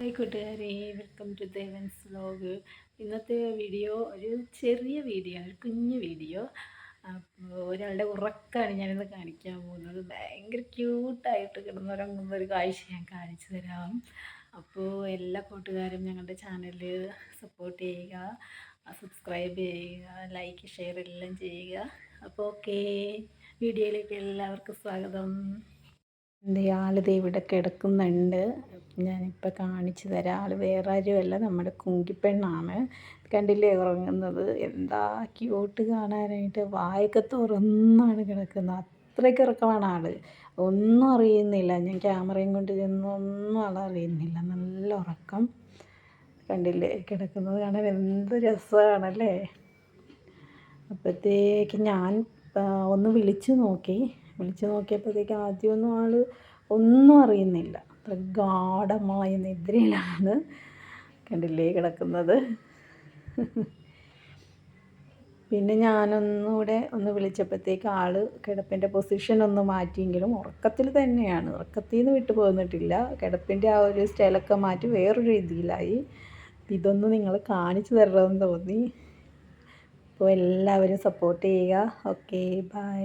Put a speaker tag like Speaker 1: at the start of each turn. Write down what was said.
Speaker 1: Hi കൂട്ടുകാരെ welcome to Devan's vlog ഇന്നത്തെ video ഒരു ചെറിയ വീഡിയോ ഒരു കുഞ്ഞു വീഡിയോ. അപ്പോൾ ഒരാളുടെ ഉറക്കമാണ് ഞാനിന്ന് കാണിക്കാൻ പോകുന്നത്. ഭയങ്കര ക്യൂട്ടായിട്ട് കിടന്നുറങ്ങുന്ന ഒരു കാഴ്ച ഞാൻ കാണിച്ചു തരാം. അപ്പോൾ എല്ലാ കൂട്ടുകാരും ഞങ്ങളുടെ ചാനൽ സപ്പോർട്ട് ചെയ്യുക സബ്സ്ക്രൈബ് ചെയ്യുക ലൈക്ക് ഷെയർ എല്ലാം ചെയ്യുക. അപ്പോൾ ഓക്കെ വീഡിയോയിലേക്ക് എല്ലാവർക്കും സ്വാഗതം. എന്റെ ആളിത് ഇവിടെ കിടക്കുന്നുണ്ട്. ഞാനിപ്പോൾ കാണിച്ചു തരാം. ആൾ വേറെ ആരുമല്ല നമ്മുടെ കുങ്കിപ്പെണ്ണാണ് കണ്ടില്ലേ ഉറങ്ങുന്നത്? എന്താ ക്യൂട്ട് കാണാനായിട്ട് വായൊക്കെ തുറന്നാണ് കിടക്കുന്നത്. അത്രയ്ക്ക് ഇറക്കമാണ് ആൾ ഒന്നും അറിയുന്നില്ല. ഞാൻ ക്യാമറയും കൊണ്ട് ചെന്നൊന്നും ആൾ അറിയുന്നില്ല. നല്ല ഉറക്കം. കണ്ടില്ലേ കിടക്കുന്നത് കാണാൻ എന്ത് രസമാണല്ലേ അപ്പോഴത്തേക്ക് ഞാൻ ഒന്ന് വിളിച്ചു നോക്കി. വിളിച്ചു നോക്കിയപ്പോഴത്തേക്ക് ആദ്യമൊന്നും ആൾ ഒന്നും അറിയുന്നില്ല. അത്ര ഗാഠമായ നിദ്രയിലാണ് കണ്ടില്ലേ കിടക്കുന്നത്. പിന്നെ ഞാനൊന്നുകൂടെ ഒന്ന് വിളിച്ചപ്പോഴത്തേക്ക് ആൾ കിടപ്പിന്റെ പൊസിഷൻ ഒന്ന് മാറ്റിയെങ്കിലും ഉറക്കത്തിൽ തന്നെയാണ്. ഉറക്കത്തിൽ നിന്ന് വിട്ടു പോന്നിട്ടില്ല. കിടപ്പിന്റെ ആ ഒരു സ്റ്റൈലൊക്കെ മാറ്റി വേറൊരു രീതിയിലായി. ഇതൊന്ന് നിങ്ങൾ കാണിച്ചു തരണമെന്ന് തോന്നി. അപ്പോൾ എല്ലാവരും സപ്പോർട്ട് ചെയ്യുക. Okay bye